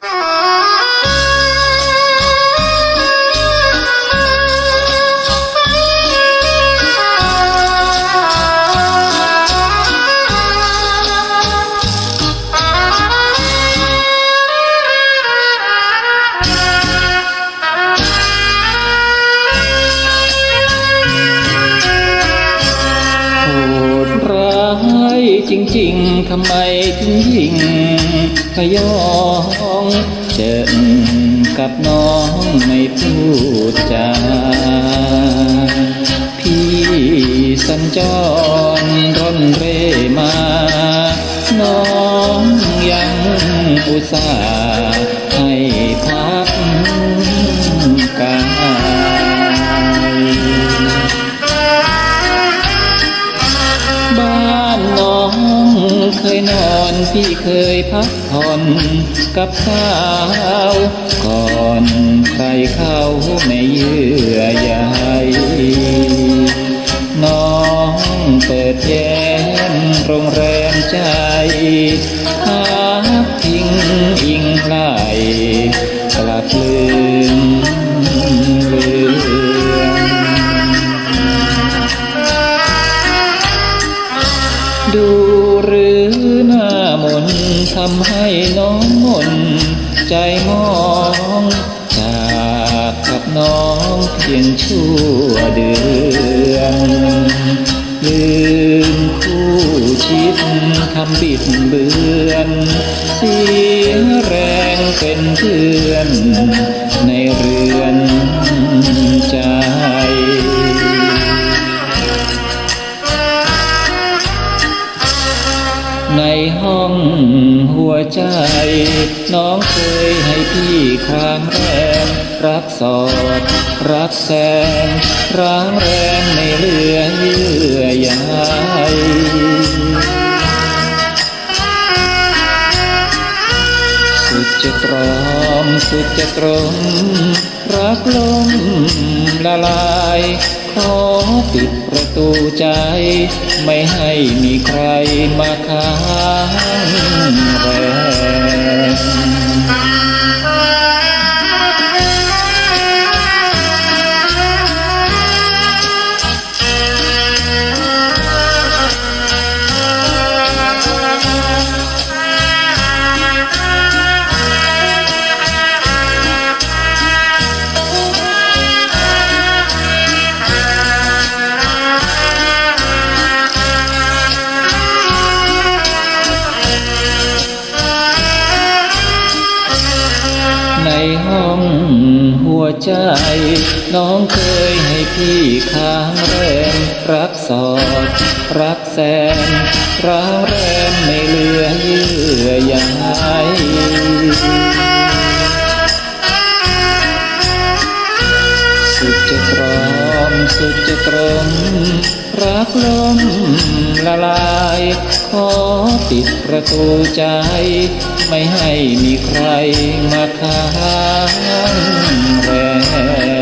โหดร้ายจริงๆทำไมถึงยิง พยองเจอกับน้องไม่พูดจาพี่สัญจรร่อนเร่มา น้องยังอุตส่าห์ให้พา นอนพี่เคยพักผ่อนกับสาวก่อนใครเข้าไม่เยื่อใยน้องเปิดแย้มโรงแรมใจ หรือหน้ามนทำให้น้องมนใจมองจากกับน้องเพียงชั่วเดือนลืมคู่ชิดทำบิดเบือนเสียแรงเป็นเพื่อนในเรือนใจ ในห้องหัวใจ น้องเคยให้พี่ค้างแรมรักสอด รักแสนร้างแรงในเหลือเยื่อใยสุดจะตรอมสุดจะตรมรักลมละลาย ขอปิดประตูใจ ไม่ให้มีใครมาค้างแรง ในห้องหัวใจ น้องเคยให้พี่ค้างแรมรักสอด รักแสนร้างแรมไม่เหลือเยื่อใย สุดจะตรงรักลมละลาย ขอปิดประตูใจ ไม่ให้มีใครมาค้างแรง